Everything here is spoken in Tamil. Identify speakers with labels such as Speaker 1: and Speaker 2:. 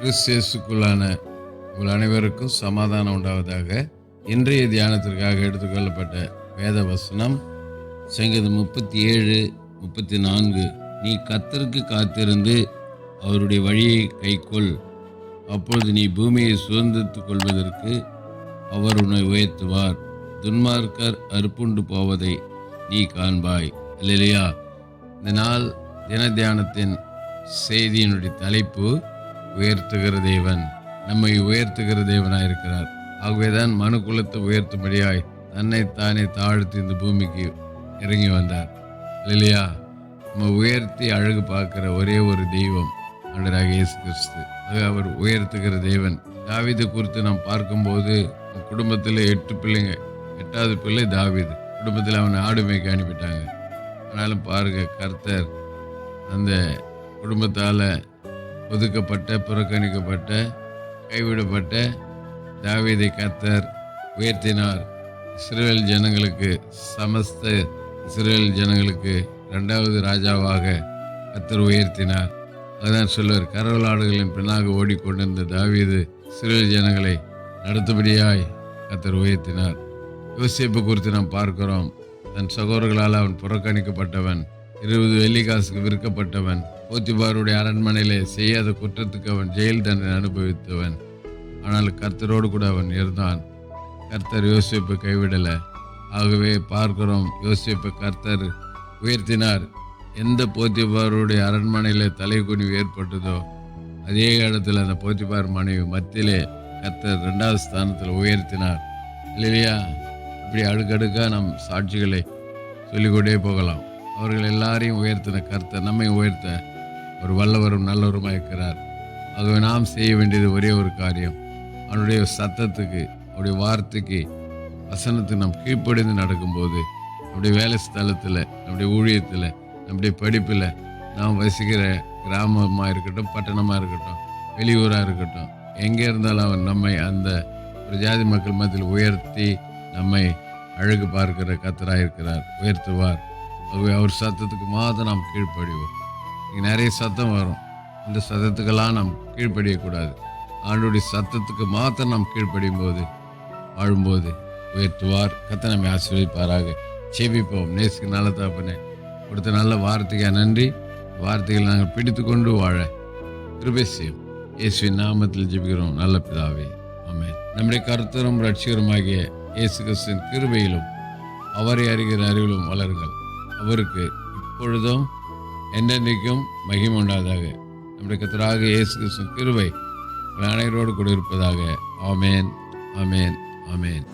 Speaker 1: கிறிஸ்தியஸுக்குள்ளான உங்கள் அனைவருக்கும் சமாதானம் உண்டாவதாக. இன்றைய தியானத்திற்காக எடுத்துக்கொள்ளப்பட்ட வேத வசனம் சங்கீதம் முப்பத்தி ஏழு முப்பத்தி நான்கு நீ கத்தருக்கு காத்திருந்து அவருடைய வழியை கைக்கொள். அப்பொழுது நீ பூமியை சுதந்திரித்துக் கொள்வதற்கு அவர் உன்னை உயர்த்துவார். துன்மார்க்கர் அறுப்புண்டு போவதை நீ காண்பாய். இல்லையா இந்த நாள் தின தியானத்தின் செய்தியினுடைய தலைப்பு உயர்த்துகிற தேவன். நம்மை உயர்த்துகிற தேவனாக இருக்கிறார் ஆகவேதான் மனு குலத்தை உயர்த்தும்படியாய் தன்னை தானே தாழ்த்தி இந்த பூமிக்கு இறங்கி வந்தார். இல்லையா நம்ம உயர்த்தி அழகு பார்க்குற ஒரே ஒரு தெய்வம் ஆண்டராக இயேசு கிறிஸ்து. அது அவர் உயர்த்துகிற தேவன். தாவீது குறித்து நாம் பார்க்கும்போது குடும்பத்தில் எட்டு பிள்ளைங்க எட்டாவது பிள்ளை தாவீது. குடும்பத்தில் அவனை ஆடு மேய்க்க அனுப்பிட்டாங்க. ஆனாலும் பாருங்க கர்த்தர் அந்த குடும்பத்தால் ஒதுக்கப்பட்ட புறக்கணிக்கப்பட்ட கைவிடப்பட்ட தாவீதை கத்தர் உயர்த்தினார். இஸ்ரேல் ஜனங்களுக்கு சமஸ்த இஸ்ரேல் ஜனங்களுக்கு ரெண்டாவது ராஜாவாக கத்தர் உயர்த்தினார். அதான் சொல்லுவார் கரவலாடுகளின் பின்னாக ஓடிக்கொண்டிருந்த தாவீது இஸ்ரேல் ஜனங்களை நடத்தும்படியாய் கத்தர் உயர்த்தினார். யோசிப்பு குறித்து நாம் பார்க்கிறோம் தன் சகோதரர்களால் அவன் புறக்கணிக்கப்பட்டவன் இருபது வெள்ளிக்காசுக்கு விற்கப்பட்டவன் போத்திபாருடைய அரண்மனையிலே செய்யாத குற்றத்துக்கு அவன் ஜெயில் தண்டனை அனுபவித்தவன். ஆனால் கர்த்தரோடு கூட அவன் இருந்தான். கர்த்தர் யோசிப்பை கைவிடலை. ஆகவே பார்க்கிறோம் யோசிப்பை கர்த்தர் உயர்த்தினார். எந்த போத்திபாருடைய அரண்மனையில் தலைக்குனிவு ஏற்பட்டதோ அதே இடத்துல அந்த போத்திபார் மனைவி மத்தியிலே கர்த்தர் ரெண்டாவது ஸ்தானத்தில் உயர்த்தினார். இல்லையா இப்படி அடுக்கடுக்காக நம் சாட்சிகளை சொல்லிக்கொண்டே போகலாம். அவர்கள் எல்லாரையும் உயர்த்தின கர்த்தர் நம்மை உயர்த்த ஒரு வல்லவரும் நல்லவருமாக இருக்கிறார். ஆகவே நாம் செய்ய வேண்டியது ஒரே ஒரு காரியம். அவனுடைய சத்தத்துக்கு அவருடைய வார்த்தைக்கு வசனத்துக்கு நாம் கீழ்ப்படிந்து நடக்கும்போது நம்முடைய வேலை ஸ்தலத்தில் நம்முடைய ஊழியத்தில் நம்முடைய படிப்பில் நாம் வசிக்கிற கிராமமாக இருக்கட்டும் பட்டணமாக இருக்கட்டும் வெளியூராக இருக்கட்டும் எங்கே இருந்தாலும் அவன் நம்மை அந்த ஒரு ஜாதி மக்கள் மத்தியில் உயர்த்தி நம்மை அழகு பார்க்கிற கத்தராக இருக்கிறார் உயர்த்துவார் அவர் சத்தத்துக்கு மாதம் நாம் கீழ்ப்படிவோம். இங்கே நிறைய சத்தம் வரும். இந்த சத்தத்துக்கெல்லாம் நாம் கீழ்ப்படியக்கூடாது. ஆண்டுடைய சத்தத்துக்கு மாத்திரம் நாம் கீழ்ப்படியும் போது வாழும்போது உயர்த்துவார். கத்தனமை நம்மை ஆசீர்வதிப்பாராக. செவிப்போம் நேசுக்கு நல்ல தாப்பனே கொடுத்த நல்ல வார்த்தைக்கு நன்றி. வார்த்தைகள் நாங்கள் பிடித்து கொண்டு வாழ கிருபை செய்யும் இயேசுவின் நாமத்தில் ஜெபிக்கிறோம். நல்ல பிதாவே ஆமென். நம்முடைய கருத்தரும் ரட்சிகருமாகிய இயேசு கிறிஸ்துவின் கிருபையிலும் அவரை அறிகிற அறிவிலும் வளருங்கள். அவருக்கு இப்பொழுதும் என்றென்றைக்கும் மகிமை உண்டாதாக நம்முடைய கத்தராக இயேசு கிறிஸ்துவின் கிருவை அனைவரோடு கூட இருப்பதாக. ஆமேன் ஆமேன் ஆமேன்.